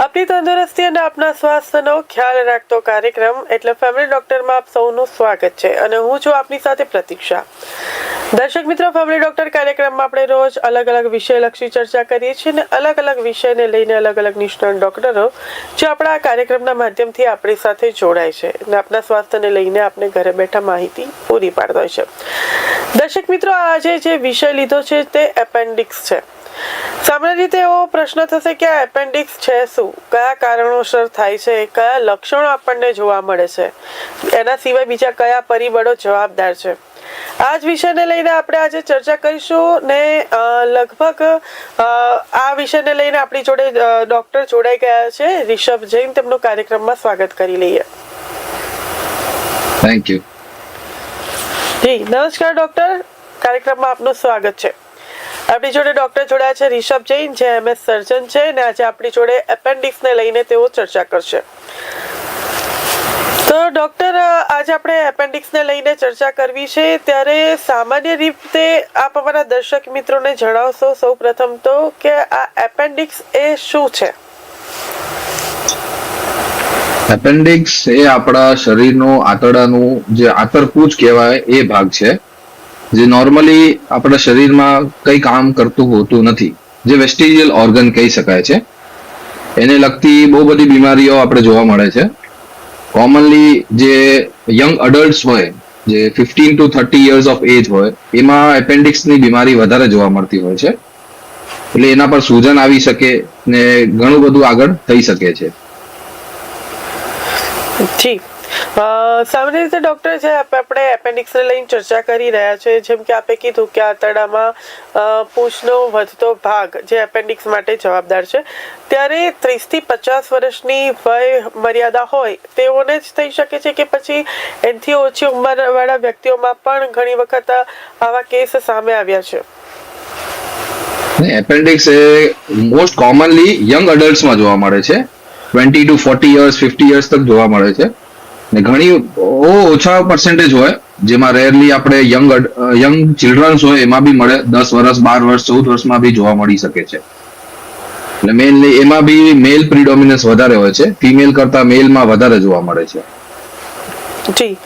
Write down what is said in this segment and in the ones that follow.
આપની તંદુરસ્તી અને આપના સ્વાસ્થ્યનો ખ્યાલ રાખતો કાર્યક્રમ એટલે ફેમિલી ડોક્ટરમાં આપ સૌનું સ્વાગત છે અને હું છું આપની સાથે પ્રતીક્ષા. દર્શક મિત્રો ફેમિલી ડોક્ટર કાર્યક્રમમાં આપણે રોજ અલગ અલગ વિષયલક્ષી ચર્ચા કરીએ છીએ અને અલગ અલગ વિષયને લઈને અલગ અલગ નિષ્ણાત ડોક્ટરો જે આપણા આ કાર્યક્રમના માધ્યમથી આપણી સાથે જોડાય છે અને આપના સ્વાસ્થ્યને લઈને આપણે ઘરે બેઠા માહિતી પૂરી પાડતા હોય છે. દર્શક મિત્રો, આજે જે વિષય લીધો છે તે એપેન્ડિક્સ છે. સામાન્ય રીતે એવો પ્રશ્ન થશે કે આ એપેન્ડિક્સ છે શું? કયા કારણોસર થાય છે? કયા લક્ષણો આપણને જોવા મળે છે? એના સિવાય બીજા કયા પરિબળો જવાબદાર છે? આ જ વિષયને લઈને આપણે આજે ચર્ચા કરીશું ને લગભગ આ વિષયને લઈને આપણી જોડે ડૉક્ટર જોડાઈ ગયા છે. રિષભ જૈન તેમનું કાર્યક્રમમાં સ્વાગત કરી લઈએ. થેન્ક યુ જી નમસ્કાર ડોક્ટર. કાર્યક્રમમાં આપનું સ્વાગત છે. આપણી જોડે ડોક્ટર જોડાયા છે, રિષભ જૈન જે એમએસ સર્જન છે અને આજે આપણી જોડે એપેન્ડિક્સને લઈને તેઓ ચર્ચા કરશે. તો ડોક્ટર આજે આપણે એપેન્ડિક્સને લઈને ચર્ચા કરવી છે, ત્યારે સામાન્ય રીતે આપ અમારા દર્શક મિત્રોને જણાવશો સૌ પ્રથમ તો કે આ એપેન્ડિક્સ એ શું છે? એપેન્ડિક્સ એ આપણા શરીરનું આંતરડાનું જે આંતરપૂજ કહેવાય એ ભાગ છે. જે નોર્મલી આપણા શરીરમાં કઈ કામ કરતું હોતું નથી. જે વેસ્ટિજિયલ ઓર્ગન કહી શકાય છે. એને લગતી બહુ બધી બીમારીઓ આપણે જોવા મળે છે. કોમનલી જે યંગ અડલ્ટ્સ હોય જે fifteen to thirty years of age હોય એમાં એપેન્ડિક્સની બીમારી વધારે જોવા મળતી હોય છે. એટલે એના પર સૂજન આવી શકે ને ઘણું બધું આગળ થઈ શકે છે. અ, સામાન્ય રીતે ડોક્ટર છે આપણે એપેન્ડિક્સને લઈને ચર્ચા કરી રહ્યા છે, જેમ કે આપે કીધું કે આંતરડામાં પૂંછનો વધતો ભાગ જે એપેન્ડિક્સ માટે જવાબદાર છે. ત્યારે ત્રીસથી પચાસ વર્ષની વય મર્યાદા હોય, તેઓને જ થઈ શકે છે કે પછી એનથી ઓછી ઉંમરવાળા વ્યક્તિઓમાં પણ ઘણી વખત આવા કેસ સામે આવ્યા છે? એપેન્ડિક્સ એ મોસ્ટ કોમનલી યંગ અડલ્ટ્સમાં જોવા મળે છે. Twenty to forty years fifty years તક જોવા મળે છે. ને ઘણી ઓછા પર્સન્ટેજ હોય જેમાં રેરલી આપણે યંગ યંગ ચિલ્ડ્રન્સ હોય એમાં બી મળે. દસ વર્ષ બાર વર્ષ ચૌદ વર્ષમાં બી જોવા મળી શકે છે. એટલે મેઇનલી એમાં બી મેલ પ્રિડોમિનન્સ વધારે હોય છે. ફિમેલ કરતા મેલમાં વધારે જોવા મળે છે. જી.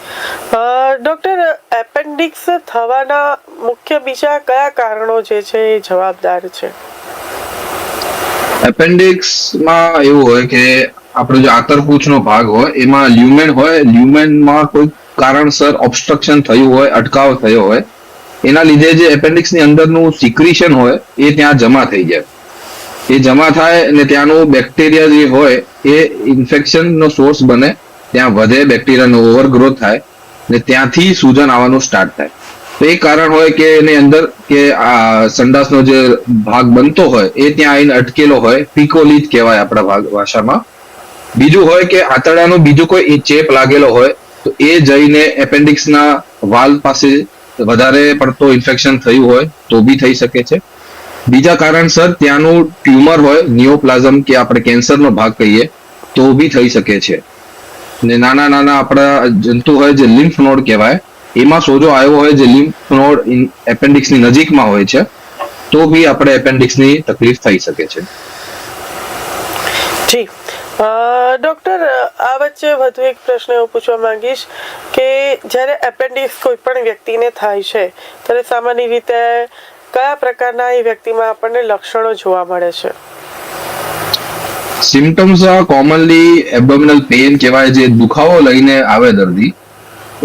ડોક્ટર એપેન્ડિક્સ થવાના મુખ્ય બીજા કયા કારણો જે છે એ જવાબદાર છે? એપેન્ડિક્સમાં એવું હોય કે આપણો જે આંતરપૂછનો ભાગ હોય, એમાં લ્યુમેન હોય, લ્યુમેનમાં કોઈ કારણસર ઓબ્સ્ટ્રક્શન થયું હોય, અટકાવ થયો હોય, એના લીધે જે એપેન્ડિક્સની અંદરનું સિક્રીશન હોય, એ ત્યાં જમા થઈ જાય. એ જમા થાય અને ત્યાંનું બેક્ટેરિયા જે હોય, એ ઇન્ફેક્શનનો સોર્સ બને, ત્યાં વધે બેક્ટેરિયાનો ઓવરગ્રોથ થાય, ને ત્યાંથી સૂજન આવવાનું સ્ટાર્ટ થાય. તો એ કારણ હોય કે એની અંદર કે આ સંડાસનો જે ભાગ બનતો હોય, એ ત્યાં આવીને અટકેલો હોય પીકોલિથ કહેવાય આપણા ભાગ ભાષામાં. બીજું હોય કે આંતરડાનો બીજો કોઈ ચેપ લાગેલો હોય, તો એ જઈને એપેન્ડિક્સના વાલ પાસે વધારે પડતો ઇન્ફેક્શન થયું હોય તો બી થઈ શકે છે. બીજા કારણસર ત્યાંનું ટ્યુમર હોય, નિયોપ્લાઝમ કે આપણે કેન્સરનો ભાગ કહીએ, તો બી થઈ શકે છે. ને નાના નાના આપણા જંતુ હોય જે લિમ્ફ નોડ કહેવાય, એમાં સોજો આવ્યો હોય જે લિમ્ફ નોડ એપેન્ડિક્સની નજીકમાં હોય છે, તો બી આપણે એપેન્ડિક્સની તકલીફ થઈ શકે છે. જી ડોક્ટર આ વચ્ચે વધુ એક પ્રશ્ન હું પૂછવા માંગીશ કે જ્યારે એપેન્ડિક્સ કોઈ પણ વ્યક્તિને થાય છે, ત્યારે સામાન્ય રીતે કયા પ્રકારના એ વ્યક્તિમાં આપણને લક્ષણો જોવા મળે છે? સિમ્ટમ્સ કોમનલી એબડોમિનલ પેન કહેવાય જે દુખાવો લઈને આવે દર્દી.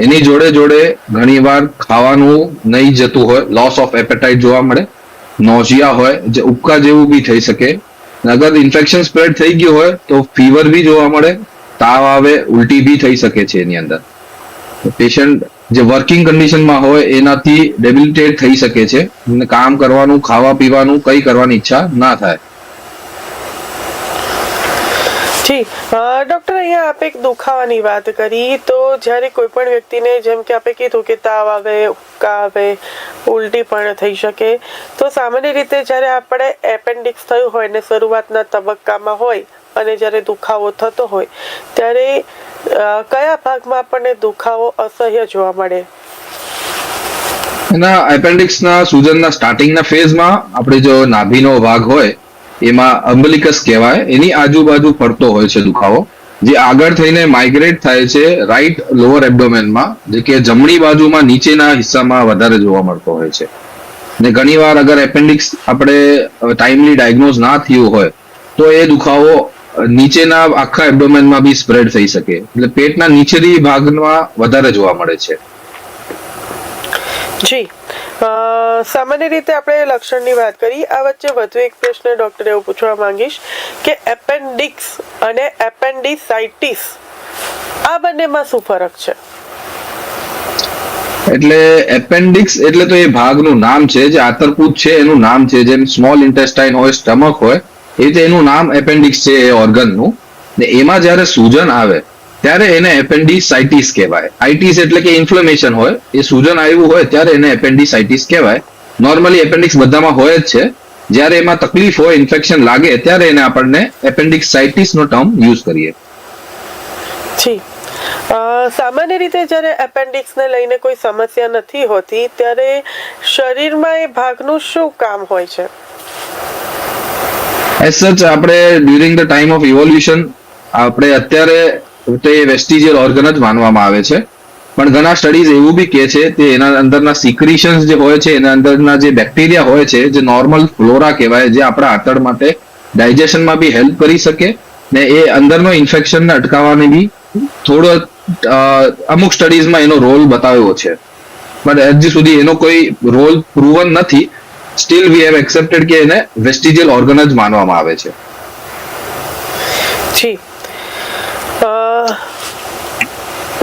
એની જોડે જોડે ઘણીવાર ખાવાનું નહીં જતું હોય લોસ ઓફ એપેટાઇટ જોવા મળે નોઝિયા હોય, જે ઉપકા જેવું બી થઈ શકે. અગર ઇન્ફેક્શન સ્પ્રેડ થઈ ગયું હોય, તો ફીવર બી જોવા મળે, તાવ આવે, ઉલટી બી થઈ શકે છે એની અંદર. પેશન્ટ જે વર્કિંગ કન્ડિશનમાં હોય, એનાથી ડેબિલિટેટ થઈ શકે છે. કામ કરવાનું, ખાવા પીવાનું, કઈ કરવાની ઈચ્છા ના થાય. જી ડૉક્ટર અહીંયા આપે એક દુખાવાની વાત કરી. તો જ્યારે કોઈ પણ વ્યક્તિને જેમ કે આપે કીધું કે તાવ આવે ઉક્કા આવે, ઉલટી પણ થઈ શકે. તો સામાન્ય રીતે જ્યારે આપણે એપેન્ડિક્સ થયું હોય ને શરૂઆતના તબક્કામાં હોય અને જ્યારે દુખાવો થતો હોય, ત્યારે કયા ભાગમાં આપણને દુખાવો અસહ્ય જોવા મળે? એના એપેન્ડિક્સના સૂજનના સ્ટાર્ટિંગના ફેઝમાં આપણે જો નાભીનો ભાગ હોય એમાં અમ્બલિકસ કહેવાય. એની આજુબાજુ ફરતો હોય છે દુખાવો. જે આગળ થઈને માઇગ્રેટ થાય છે રાઈટ લોઅર એબડોમેનમાં જે કે જમણી બાજુમાં નીચેના હિસ્સામાં વધારે જોવા મળતો હોય છે. ને ઘણીવાર અગર એપેન્ડિક્સ આપણે ટાઈમલી ડાયગ્નોઝ ના થયું હોય, તો એ દુખાવો નીચેના આખા એબડોમેનમાં બી સ્પ્રેડ થઈ શકે. એટલે પેટના નીચેની ભાગમાં વધારે જોવા મળે છે. જી. સામાન્ય રીતે આપણે લક્ષણની વાત કરી, આ વચ્ચે વધુ એક પ્રશ્ન ડોક્ટર એવું પૂછવા માંગીશ કે એપેન્ડિક્સ અને એપેન્ડિસાઇટિસ, આ બંનેમાં શું ફરક છે? એટલે એપેન્ડિક્સ એટલે તો એ ભાગનું નામ છે, જે આંતરપૂત છે, એનું નામ છે, જેમ સ્મોલ ઇન્ટેસ્ટાઇન હોય, સ્ટમક હોય, એ રીતે એનું નામ એપેન્ડિક્સ છે એ ઓર્ગનનું ને એમાં જ્યારે સૂજન આવે ત્યારે એને એપેન્ડિસાઇટિસ કહેવાય. આઇટીસ એટલે કે ઇન્ફ્લેમેશન હોય એ સૂજન આવ્યું હોય ત્યારે એને એપેન્ડિસાઇટિસ કહેવાય. નોર્મલી એપેન્ડિક્સ બધામાં હોય જ છે. જ્યારે એમાં તકલીફ હોય ઇન્ફેક્શન લાગે ત્યારે એને આપણને એપેન્ડિક્સાઇટિસ નો ટર્મ યુઝ કરીએ. જી. સામાન્ય રીતે જ્યારે એપેન્ડિક્સને લઈને કોઈ સમસ્યા નથી હોતી ત્યારે શરીરમાં એ ભાગનું શું કામ હોય છે? એઝ સચ આપણે during the time of evolution આપણે અત્યારે તે વેસ્ટિજિયલ ઓર્ગન જ માનવામાં આવે છે. પણ ઘણા સ્ટડીઝ એવું બી કે છે તે એના અંદરના સિક્રિશન્સ જે હોય છે, એના અંદરના જે બેક્ટેરિયા હોય છે, જે નોર્મલ ફ્લોરા કહેવાય, જે આપણા આંતર માટે ડાયજેશનમાં બી હેલ્પ કરી શકે ને એ અંદરનો ઇન્ફેક્શનને અટકાવવાની બી થોડો અમુક સ્ટડીઝમાં એનો રોલ બતાવ્યો છે. પણ હજી સુધી એનો કોઈ રોલ પ્રૂવન નથી. સ્ટીલ વી હેવ એક્સેપ્ટેડ કે એને વેસ્ટિજિયલ ઓર્ગન જ માનવામાં આવે છે. જી.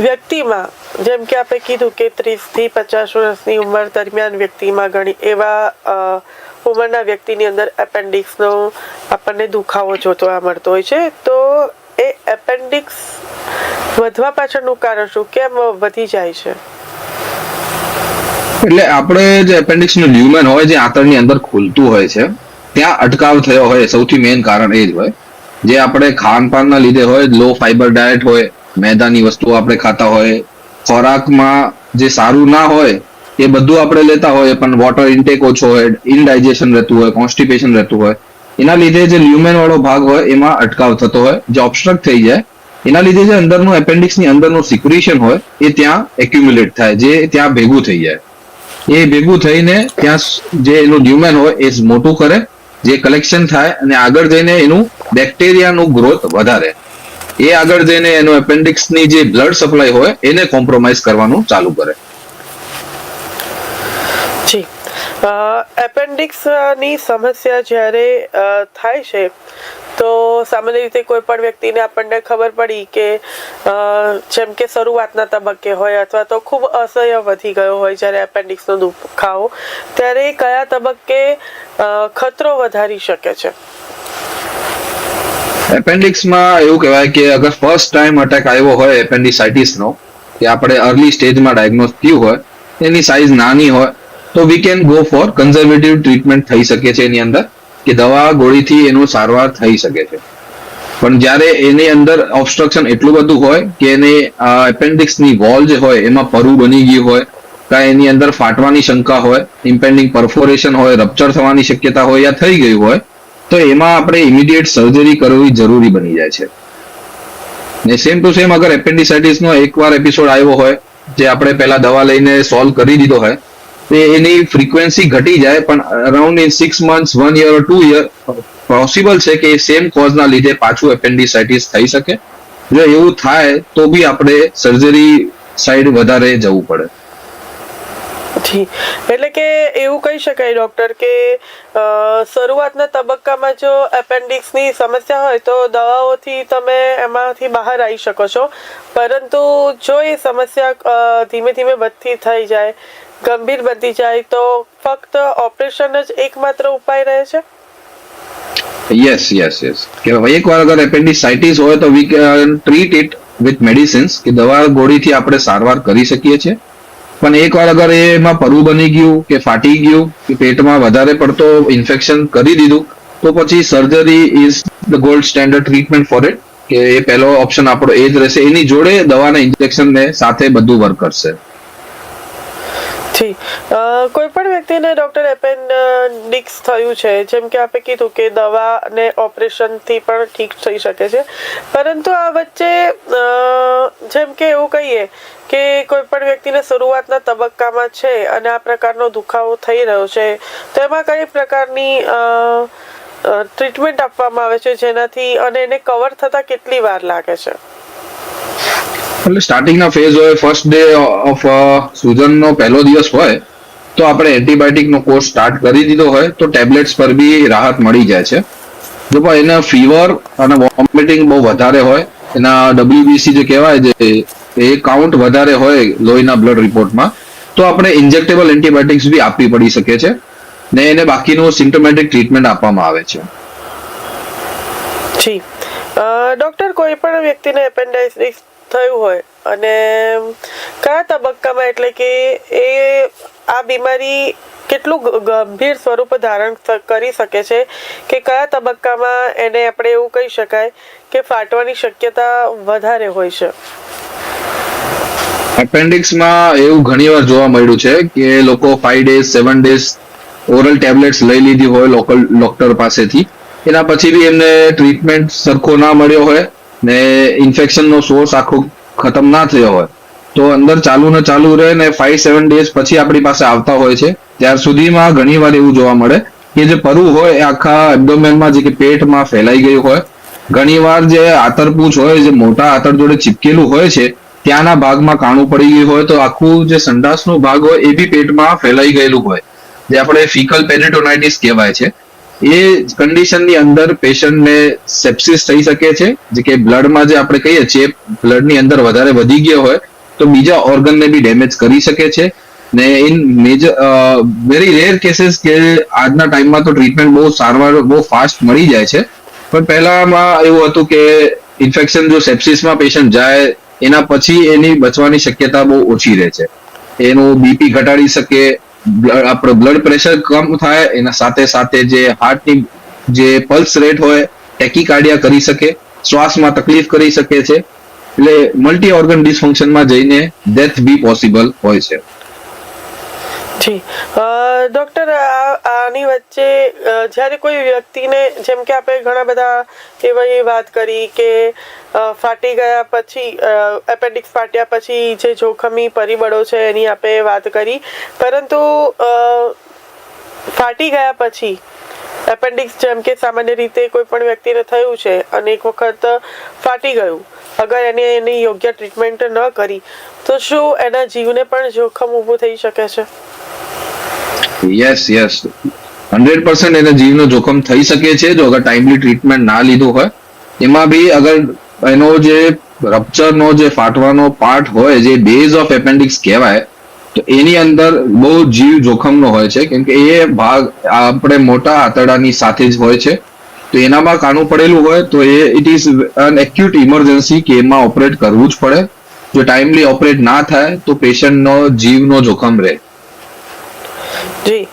વ્યક્તિમાં, જેમ કે આપણે કીધું કે ત્રીસથી પચાસ વર્ષની ઉંમર દરમિયાન વ્યક્તિમાં ઘણી એવા ઉંમરના વ્યક્તિની અંદર એપેન્ડિક્સનો આપણને દુખાવો જોવા મળતો હોય છે. તો એ એપેન્ડિક્સ વધવા પાછળનું કારણ શું? કેમ વધી જાય છે? એટલે આપણે જે એપેન્ડિક્સનું લ્યુમેન હોય જે આંતરની અંદર ખુલતું હોય છે, ત્યાં અટકાવ થયો હોય સૌથી મેઇન કારણ એ જ હોય. જે આપણે ખાનપાનના લીધે હોય લો ફાઈબર ડાયટ હોય, મેદાની વસ્તુઓ આપણે ખાતા હોય, ખોરાકમાં જે સારું ના હોય, એ બધું આપણે લેતા હોય પણ વોટર ઇન્ટેક ઓછો હોય ઇનડાઇજેશન રહેતું હોય કોન્સ્ટિપેશન રહેતું હોય, એના લીધે જે લ્યુમેન વાળો ભાગ હોય, એમાં અટકાવ થતો હોય, જે ઓબ્સ્ટ્રક્ટ થઈ જાય, એના લીધે જે અંદરનું એપેન્ડિક્સની અંદરનું સિક્રેશન હોય, એ ત્યાં એક્યુમ્યુલેટ થાય, જે ત્યાં ભેગું થઈ જાય. એ ભેગું થઈને ત્યાં જે એનું લ્યુમેન હોય, એ મોટું કરે જે કલેક્શન થાય અને આગળ જઈને એનું બેક્ટેરિયાનું ગ્રોથ વધારે. એ આગળ જઈને એનું એપેન્ડિક્સની જે બ્લડ સપ્લાય હોય, એને કોમ્પ્રોમાઇઝ કરવાનું ચાલુ કરે. જી એપેન્ડિક્સ સમસ્યા જ્યારે થાય છે, તો સામાન્ય રીતે કોઈ પણ વ્યક્તિને આપણને ખબર પડી કે જેમ કે શરૂઆતના તબક્કે હોય અથવા તો ખૂબ અસહ્ય વધી ગયો હોય જ્યારે એપેન્ડિક્સનો દુખાવો, ત્યારે કયા તબક્કે ખતરો વધારી શકે છે? એપેન્ડિક્સમાં એવું કહેવાય કે અગર ફર્સ્ટ ટાઈમ અટેક આવ્યો હોય એપેન્ડિસાઇટિસનો, કે આપણે અર્લી સ્ટેજમાં ડાયગ્નોઝ થયું હોય, એની સાઇઝ નાની હોય તો we can go for conservative treatment થઈ શકે છે એની અંદર, કે દવા ગોળીથી એનું સારવાર થઈ શકે છે. પણ જ્યારે એની અંદર ઓબ્સ્ટ્રક્શન એટલું બધું હોય કે એને એપેન્ડિક્સની વોલ જે હોય એમાં પરુ બની ગયું હોય કાં એની અંદર ફાટવાની શંકા હોય ઇમ્પેન્ડિંગ પરફોરેશન હોય રપ્ચર થવાની શક્યતા હોય યા થઈ ગયું હોય, તો એમાં આપણે ઇમિડિયેટ સર્જરી કરવી જરૂરી બની જાય છે. ને સેમ ટુ સેમ અગર એપેન્ડિસાઇટિસનો એકવાર એપિસોડ આવ્યો હોય, જે આપણે પહેલા દવા લઈને સોલ્વ કરી દીધો હોય તો એની ફ્રીક્વન્સી ઘટી જાય, પણ around in six months one year two year possible છે કે સેમ કોઝના લીધે પાછું એપેન્ડિસાઇટિસ થઈ શકે. જો એવું થાય, તો બી આપણે સર્જરી સાઈડ વધારે જવું પડે. એટલે કે એવું કહી શકાય ડોક્ટર કે શરૂઆતના તબક્કામાં જો એપેન્ડિક્સની સમસ્યા હોય, તો દવાઓથી તમે એમાંથી બહાર આવી શકો છો. પરંતુ જો એ સમસ્યા ધીમે ધીમે વધતી થઈ જાય ગંભીર બની જાય તો ફક્ત ઓપરેશન જ એકમાત્ર ઉપાય રહે છે? યસ યસ યસ કે એકવાર અગર એપેન્ડિસાઇટિસ હોય તો we can treat it with medicines કે દવા ગોળીથી આપણે સારવાર કરી શકીએ છીએ. પણ એકવાર અગર એમાં પરુ બની ગયું, કે ફાટી ગયું, કે પેટમાં વધારે પડતો ઇન્ફેક્શન કરી દીધું, તો પછી surgery is the gold standard treatment for it કે એ પહેલો ઓપ્શન આપણો એ જ રહેશે. એની જોડે દવાના ઇન્જેક્શન ને સાથે બધું વર્ક કરશે. જી. કોઈ પણ વ્યક્તિને ડોક્ટર એપેન્ડિક્સ થયું છે, જેમ કે આપે કીધું કે દવા ને ઓપરેશનથી પણ ઠીક થઈ શકે છે. પરંતુ આ વચ્ચે જેમ કે એવું કહીએ કે કોઈ પણ વ્યક્તિને શરૂઆતના તબક્કામાં છે અને આ પ્રકારનો દુખાવો થઈ રહ્યો છે, તો એમાં કઈ પ્રકારની ટ્રીટમેન્ટ આપવામાં આવે છે જેનાથી અને એને કવર થતા કેટલી વાર લાગે છે? એટલે સ્ટાર્ટિંગના ફેઝ હોય ફર્સ્ટ ડે ઓફ સૂઝનનો પહેલો દિવસ હોય, તો આપણે એન્ટીબાયોટિકનો કોર્સ સ્ટાર્ટ કરી દીધો હોય, તો ટેબ્લેટ્સ પર બી રાહત મળી જાય છે. જો પણ એને ફીવર અને વોમિટિંગ બહુ વધારે હોય, એના ડબ્લ્યુબીસી જે કહેવાય છે એ કાઉન્ટ વધારે હોય લોહીના બ્લડ રિપોર્ટમાં તો આપણે ઇન્જેક્ટેબલ એન્ટીબાયોટિક્સ બી આપવી પડી શકે છે, ને એને બાકીનું સિમ્ટોમેટિક ટ્રીટમેન્ટ આપવામાં આવે છે. ડૉક્ટર કોઈ પણ વ્યક્તિને એપેન્ડાઇટિસ થયું હોય. અને કયા તબક્કામાં? એટલે કે એ આ બીમારી કેટલું ગંભીર સ્વરૂપ ધારણ કરી શકે છે કે કયા તબક્કામાં એને આપણે એવું કહી શકાય કે ફાટવાની શક્યતા વધારે હોય છે? એપેન્ડિક્સમાં એવું ઘણીવાર જોવા મળ્યું છે કે લોકો five days seven days oral tablets લઈ લીધી હોય લોકલ ડોક્ટર પાસેથી. એના પછી બી એમને ટ્રીટમેન્ટ સરખો ના મળ્યો હોય. ને ઇન્ફેક્શનનો સોર્સ આખો ખતમ ના થયો હોય. તો અંદર ચાલુ ને ચાલુ રહે ને ફાઈવ સેવન ડેઝ પછી આપણી પાસે આવતા હોય છે. ત્યાર સુધીમાં ઘણીવાર એવું જોવા મળે કે જે પરુ હોય એ આખા એબડોમેનમાં જે કે પેટમાં ફેલાઈ ગયું હોય. ઘણીવાર જે આતરપૂછ હોય, જે મોટા આતર જોડે ચીપકેલું હોય છે, ત્યાંના ભાગમાં કાણું પડી ગયું હોય તો આખું જે સંડાસનો ભાગ હોય એ બી પેટમાં ફેલાઈ ગયેલું હોય. જે આપણે ફિકલ પેરેટોનાઇટિસ કહેવાય છે. એ કન્ડિશનની અંદર પેશન્ટને સેપ્સિસ થઈ શકે છે. જે કે બ્લડમાં જે આપણે કહીએ છીએ, બ્લડની અંદર વધારે વધી ગયો હોય, તો બીજા ઓર્ગનને બી ડેમેજ કરી શકે છે. ને in major very rare cases કે આજના ટાઈમમાં તો ટ્રીટમેન્ટ બહુ સારવાર, બહુ ફાસ્ટ મળી જાય છે. પણ પહેલામાં એવું હતું કે ઇન્ફેક્શન જો સેપ્સિસમાં પેશન્ટ જાય, એના પછી એની બચવાની શક્યતા બહુ ઓછી રહે છે. એનું બીપી ઘટાડી શકે આપણો બ્લડ પ્રેશર કમ થાય, એના સાથે સાથે જે હાર્ટની જે પલ્સ રેટ હોય ટેકીકાર્ડિયા કરી શકે, શ્વાસમાં તકલીફ કરી શકે છે. એટલે મલ્ટી ઓર્ગન ડિસફંક્શનમાં જઈને ડેથ બી પોસિબલ હોય છે. જી. ડૉક્ટર આની વચ્ચે જ્યારે કોઈ વ્યક્તિને, જેમ કે આપણે ઘણા બધા એવી વાત કરી કે ફાટી ગયા પછી એપેન્ડિક્સ ફાટ્યા પછી જે જોખમી પરિબળો છે એની આપણે વાત કરી. પરંતુ ફાટી ગયા પછી એપેન્ડિક્સ જેમ કે સામાન્ય રીતે કોઈ પણ વ્યક્તિને થયું છે અને એક વખત ફાટી ગયું, અગર એને એની યોગ્ય ટ્રીટમેન્ટ ન કરી, તો શું એના જીવને પણ જોખમ ઊભું થઈ શકે છે? યસ યસ હંડ્રેડ પર્સન્ટ એના જીવનો જોખમ થઈ શકે છે, જો અગર ટાઈમલી ટ્રીટમેન્ટ ના લીધું હોય. એમાં બી અગર એનો જે રપ્ચરનો જે ફાટવાનો પાર્ટ હોય, જે બેઝ ઓફ એપેન્ડિક્સ કહેવાય તો એની અંદર બહુ જીવ જોખમનો હોય છે, કેમ કે એ ભાગ આપણે મોટા આંતરડાની સાથે જ હોય છે. તો એનામાં કાણું પડેલું હોય તો એ it is an acute emergency કે એમાં ઓપરેટ કરવું જ પડે. જો ટાઈમલી ઓપરેટ ના થાય તો પેશન્ટનો જીવનો જોખમ રહે. જી.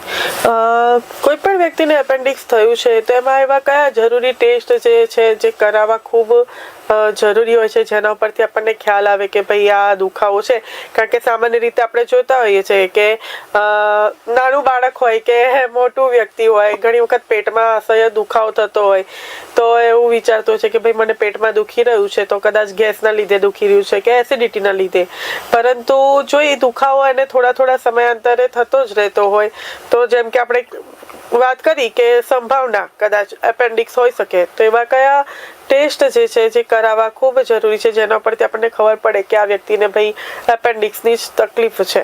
કોઈ વ્યક્તિને એપેન્ડિક્સ થયું છે, તો એમાં એવા કયા જરૂરી ટેસ્ટ જે છે, જે કરાવવા ખૂબ જરૂરી હોય છે? જેના ઉપરથી આપણને ખ્યાલ આવે કે ભાઈ આ દુખાવો છે? કારણ કે સામાન્ય રીતે આપણે જોતા હોઈએ છીએ કે નાનું બાળક હોય કે મોટું વ્યક્તિ હોય, ઘણી વખત પેટમાં અસહ્ય દુખાવો થતો હોય, તો એવું વિચારતો છે કે ભાઈ મને પેટમાં દુખી રહ્યું છે, તો કદાચ ગેસના લીધે દુખી રહ્યું છે કે એસિડિટીના લીધે. પરંતુ જો એ દુખાવો એને થોડા થોડા સમયાંતરે થતો જ રહેતો હોય, તો જેમ કે આપણે વાત કરી કે સંભાવના કદાચ એપેન્ડિક્સ હોઈ શકે. તો એવા કયા ટેસ્ટ જે છે, જે કરાવવા ખૂબ જરૂરી છે, જેના પરથી આપણને ખબર પડે કે આ વ્યક્તિને ભાઈ એપેન્ડિક્સની જ તકલીફ છે.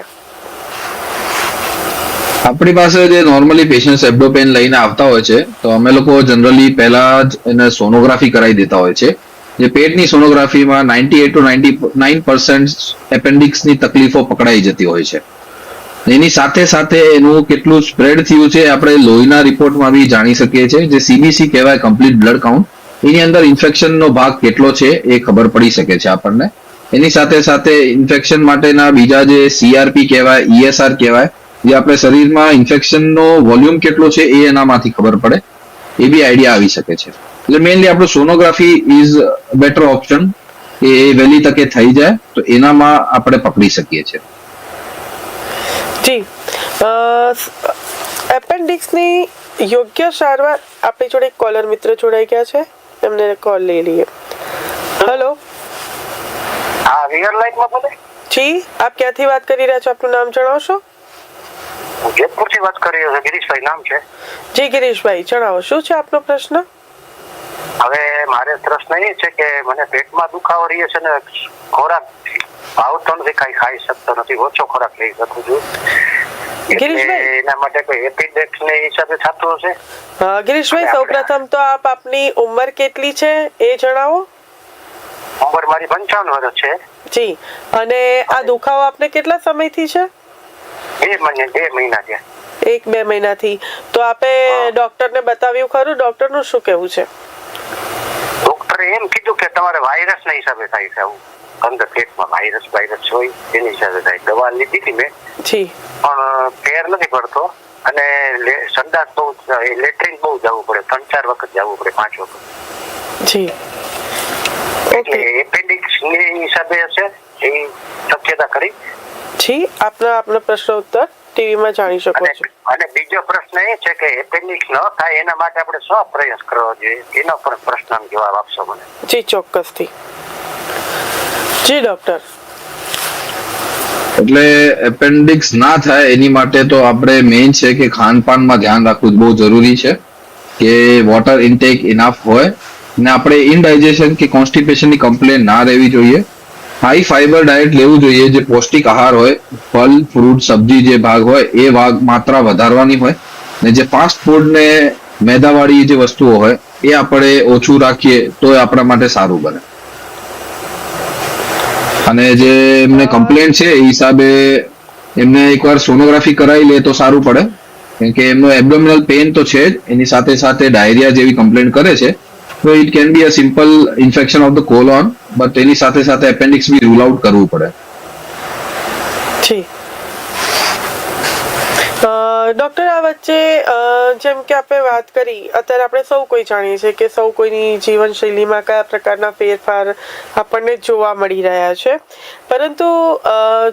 આપણી પાસે જે નોર્મલી પેશન્ટ એબ્ડોપેન લઈને આવતા હોય છે, તો અમે લોકો જનરલી પહેલા જ એને સોનોગ્રાફી કરાવી દેતા હોય છે. જે પેટની સોનોગ્રાફીમાં ninety eight to ninety nine percent એપેન્ડિક્સની તકલીફો પકડાઈ જતી હોય છે. એની સાથે સાથે એનું કેટલું સ્પ્રેડ થયું છે, આપણે લોહીના રિપોર્ટમાં બી જાણી શકીએ છીએ, જે સીબીસી કહેવાય કમ્પ્લીટ બ્લડ કાઉન્ટ એની અંદર ઇન્ફેક્શનનો ભાગ કેટલો છે એ ખબર પડી શકે છે આપણને. એની સાથે સાથે ઇન્ફેક્શન માટેના બીજા જે સીઆરપી કહેવાય ઈએસઆર કહેવાય જે આપણે શરીરમાં ઇન્ફેક્શનનો વોલ્યુમ કેટલો છે એ એનામાંથી ખબર પડે. એ બી આઈડિયા આવી શકે છે. એટલે મેઇનલી આપણું સોનોગ્રાફી ઇઝ બેટર ઓપ્શન એ વહેલી તકે થઈ જાય, તો એનામાં આપણે પકડી શકીએ છીએ. જી. એપેન્ડિક્સની યોગ્ય સારવાર આપણી જોડે કોલર મિત્ર જોડાઈ ગયા છે. એમને કોલ લઈ લઈએ. હેલો. હા રિયલ લાઈફમાં બોલે? જી આપ ક્યાંથી વાત કરી રહ્યા છો? આપનું નામ જણાવશો હું જેતપુરથી વાત કરી રહ્યો છું ગિરીશભાઈ નામ છે. જી ગિરીશભાઈ જણાવો શું છે આપનો પ્રશ્ન? હવે મારે પ્રશ્ન એ છે કે મને પેટમાં દુખાવો રહે છે ને ખોરાક ભાવતો નથી કઈ ખાઈ શકતો નથી. ઓછો ખોરાક લઈ શકું છું. એના માટે કોઈ એપિડેક્સ ને એ હિસાબે થતું હશે? ગિરીશભાઈ સૌપ્રથમ તો આપ આપની ઉંમર કેટલી છે એ જણાવો. ઉંમર મારી પંચાવન વર્ષ છે. જી. અને આ દુખાવો આપને કેટલા સમયથી છે? બે મહિના બે મહિના છે એક બે મહિનાથી. તો આપે ડોક્ટરને બતાવ્યું ખરું? ડોક્ટરનું શું કહેવું છે ડોક્ટરે એમ કીધું કે તમારે વાયરસના હિસાબે થાય છે આવું. અંદર પેટમાં વાયરસ વાયરસ હોય એની હિસાબે થાય. દવા લીધી હતી મેં. પણ ફેર નથી પડતો. અને સંદાસ બહુ લેટ્રિન બહુ જવું પડે. ત્રણ ચાર વખત જવું પડે પાંચ વખત. જી. એટલે એપેન્ડિક્સની હિસાબે હશે એ શક્યતા કરી જી આપના આપનો પ્રશ્ન ઉત્તર ટીવીમાં જાણી શકો અને છો. અને બીજો પ્રશ્ન એ છે કે એપેન્ડિક્સ ન થાય એના માટે આપણે શું પ્રયાસ કરવો જોઈએ? એનો પણ પ્રશ્ન જવાબ આપશો મને. જી ચોક્કસથી. જી ડોક્ટર એટલે એપેન્ડિક્સ ના થાય એની માટે તો આપણે મેઇન છે કે ખાનપાનમાં ધ્યાન રાખવું બહુ જરૂરી છે કે વોટર ઇન્ટેક ઇનફ હોય ને આપણે ઇનડાઇજેશન કે કોન્સ્ટિપેશનની કમ્પ્લેન ના રહેવી જોઈએ. હાઈ ફાઈબર ડાયટ લેવું જોઈએ, જે પૌષ્ટિક આહાર હોય, ફલ, ફ્રૂટ, સબ્જી જે ભાગ હોય, એ ભાગ માત્રા વધારવાની હોય. ને જે ફાસ્ટ ફૂડ ને મેદાવાળી જે વસ્તુઓ હોય, એ આપણે ઓછું રાખીએ, તો એ આપણા માટે સારું બને. અને જે એમને કમ્પ્લેન છે, એ હિસાબે એમને એકવાર સોનોગ્રાફી કરાવી લે તો સારું પડે. કેમ કે એમનો એબડોમિનલ પેન તો છે જ, એની સાથે સાથે ડાયરિયા જેવી કમ્પ્લેન કરે છે. તો it can be a simple infection of the colon but એની સાથે સાથે એપેન્ડિક્સ બી રૂલ આઉટ કરવું પડે. ડોક્ટર આ વચ્ચે જેમ કે આપણે વાત કરી, અત્યારે આપણે સૌ કોઈ જાણીએ છીએ કે સૌ કોઈની જીવનશૈલીમાં કયા પ્રકારના ફેરફાર આપણને જોવા મળી રહ્યા છે. પરંતુ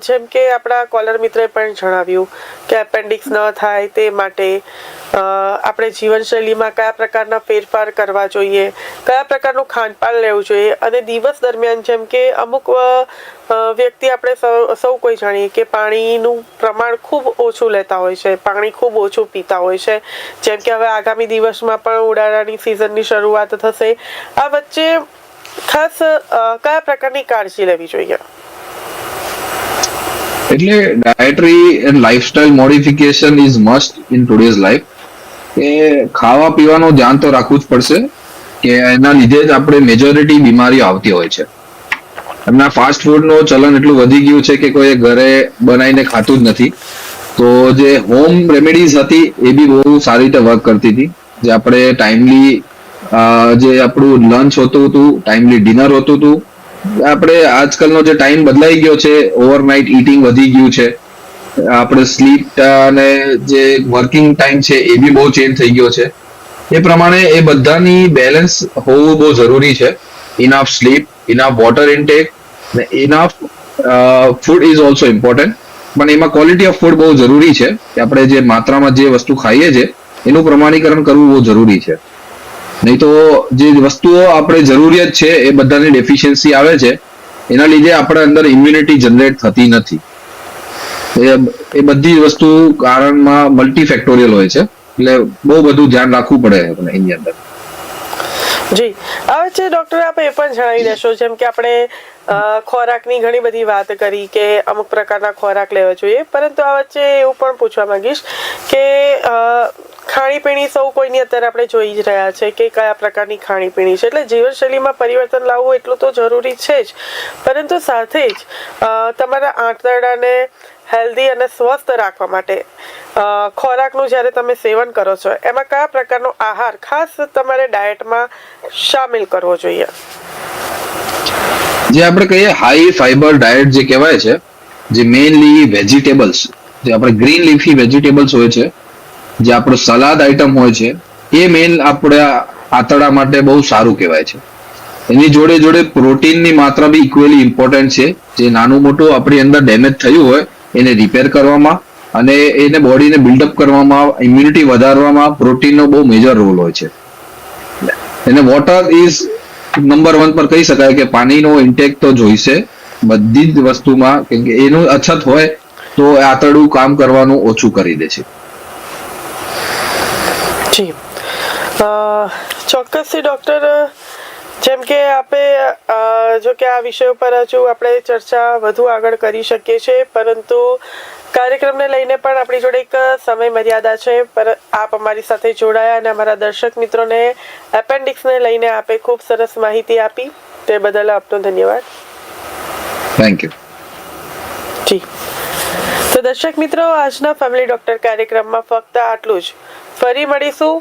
જેમ કે આપણા કોલર મિત્રએ પણ જણાવ્યું કે એપેન્ડિક્સ ન થાય તે માટે આપણે જીવનશૈલીમાં કયા પ્રકારના ફેરફાર કરવા જોઈએ, કયા પ્રકારનું ખાનપાન લેવું જોઈએ અને દિવસ દરમિયાન જેમ કે અમુક વ્યક્તિ આપણે સૌ કોઈ જાણીએ કે પાણીનું પ્રમાણ ખૂબ ઓછું લેતા હોય છે, પાણી ખૂબ ઓછું પીતા હોય છે. જેમ કે હવે આગામી દિવસમાં પણ ઉડાડાની સિઝનની શરૂઆત થશે. આ વચ્ચે ખાસ કયા પ્રકારની કાળજી લેવી જોઈએ? એટલે dietary and lifestyle modification is must in today's life કે ખાવા પીવાનું ધ્યાન તો રાખવું જ પડશે કે એના લીધે જ આપણે મેજોરિટી બીમારીઓ આવતી હોય છે. એમના ફાસ્ટ ફૂડનું ચલન એટલું વધી ગયું છે કે કોઈ ઘરે બનાવીને ખાતું જ નથી. તો જે હોમ રેમેડીઝ હતી, એ બી બહુ સારી રીતે વર્ક કરતી હતી. જે આપણે ટાઈમલી જે આપણું લંચ હોતું હતું ટાઈમલી ડિનર હોતું હતું. આપણે આજકાલનો જે ટાઈમ બદલાઈ ગયો છે ઓવરનાઇટ ઇટિંગ વધી ગયું છે. આપણે સ્લીપ અને જે વર્કિંગ ટાઈમ છે, એ બી બહુ ચેન્જ થઈ ગયો છે. એ પ્રમાણે એ બધાની બેલેન્સ હોવું બહુ જરૂરી છે. Enough sleep enough water intake enough food is also important પણ એમાં ક્વોલિટી ઓફ ફૂડ બહુ જરૂરી છે કે આપણે જે માત્રામાં જે વસ્તુ ખાઈએ છીએ એનું પ્રમાણીકરણ કરવું બહુ જરૂરી છે. નહીં તો જે વસ્તુઓ આપણે જરૂરિયાત છે, એ બધાની ડેફિશિયન્સી આવે છે, એના લીધે આપણે અંદર ઇમ્યુનિટી જનરેટ થતી નથી. એ બધી વસ્તુ કારણમાં મલ્ટી ફેક્ટોરિયલ હોય છે, એટલે બહુ બધું ધ્યાન રાખવું પડે એની અંદર. જી. આ વચ્ચે ડોક્ટર આપ એ પણ જણાવી દેશો, જેમ કે આપણે ખોરાકની ઘણી બધી વાત કરી કે અમુક પ્રકારના ખોરાક લેવા જોઈએ. પરંતુ આ વચ્ચે એવું પણ પૂછવા માંગીશ કે ખાણીપીણી સૌ કોઈની અત્યારે આપણે જોઈ જ રહ્યા છે કે કયા પ્રકારની ખાણીપીણી છે. એટલે જીવનશૈલીમાં પરિવર્તન લાવવું એટલું તો જરૂરી છે જ. પરંતુ સાથે જ તમારા આંતરડાને હેલ્ધી અને સ્વસ્થ રાખવા માટે ખોરાકનું જ્યારે તમે સેવન કરો છો, એમાં કયા પ્રકારનો આહાર ખાસ તમારે ડાયટમાં સામેલ કરવો જોઈએ? જે આપણે કહીએ હાઈ ફાઈબર ડાયટ જે કહેવાય છે, જે મેઇનલી વેજીટેબલ્સ જે આપણે ગ્રીન લીફી વેજીટેબલ્સ હોય છે જે આપણો સલાદ આઇટમ હોય છે, એ મેઇન આપણા આંતરડા માટે બહુ સારું કહેવાય છે. એની જોડે જોડે પ્રોટીનની માત્રા બી ઇક્વલી ઇમ્પોર્ટન્ટ છે. જે નાનું મોટું આપણી અંદર ડેમેજ થયું હોય, એને રિપેર કરવામાં અને એને બોડીને બિલ્ડઅપ કરવામાં ઇમ્યુનિટી વધારવામાં પ્રોટીનનો બહુ મેજર રોલ હોય છે. એને વોટર ઇઝ નંબર વન પર કહી શકાય કે પાણીનો ઇન્ટેક તો જોઈશે. બધી જ વસ્તુમાં, કેમ કે એનું અછત હોય, તો આંતરડું કામ કરવાનું ઓછું કરી દે છે જી અ, ચોક્કસથી ડૉક્ટર જેમ કે આપે જો કે આ વિષય ઉપર હજુ આપણે ચર્ચા વધુ આગળ કરી શકીએ છીએ પરંતુ કાર્યક્રમને લઈને પણ આપણી જોડે એક સમય મર્યાદા છે. પર આપ અમારી સાથે જોડાયા અને અમારા દર્શક મિત્રોને એપેન્ડિક્સને લઈને આપે ખૂબ સરસ માહિતી આપી. તે બદલ આપનો ધન્યવાદ. થેન્ક યુ જી. તો દર્શક મિત્રો આજના ફેમિલી ડોક્ટર કાર્યક્રમમાં ફક્ત આટલું જ. ફરી મળીશું.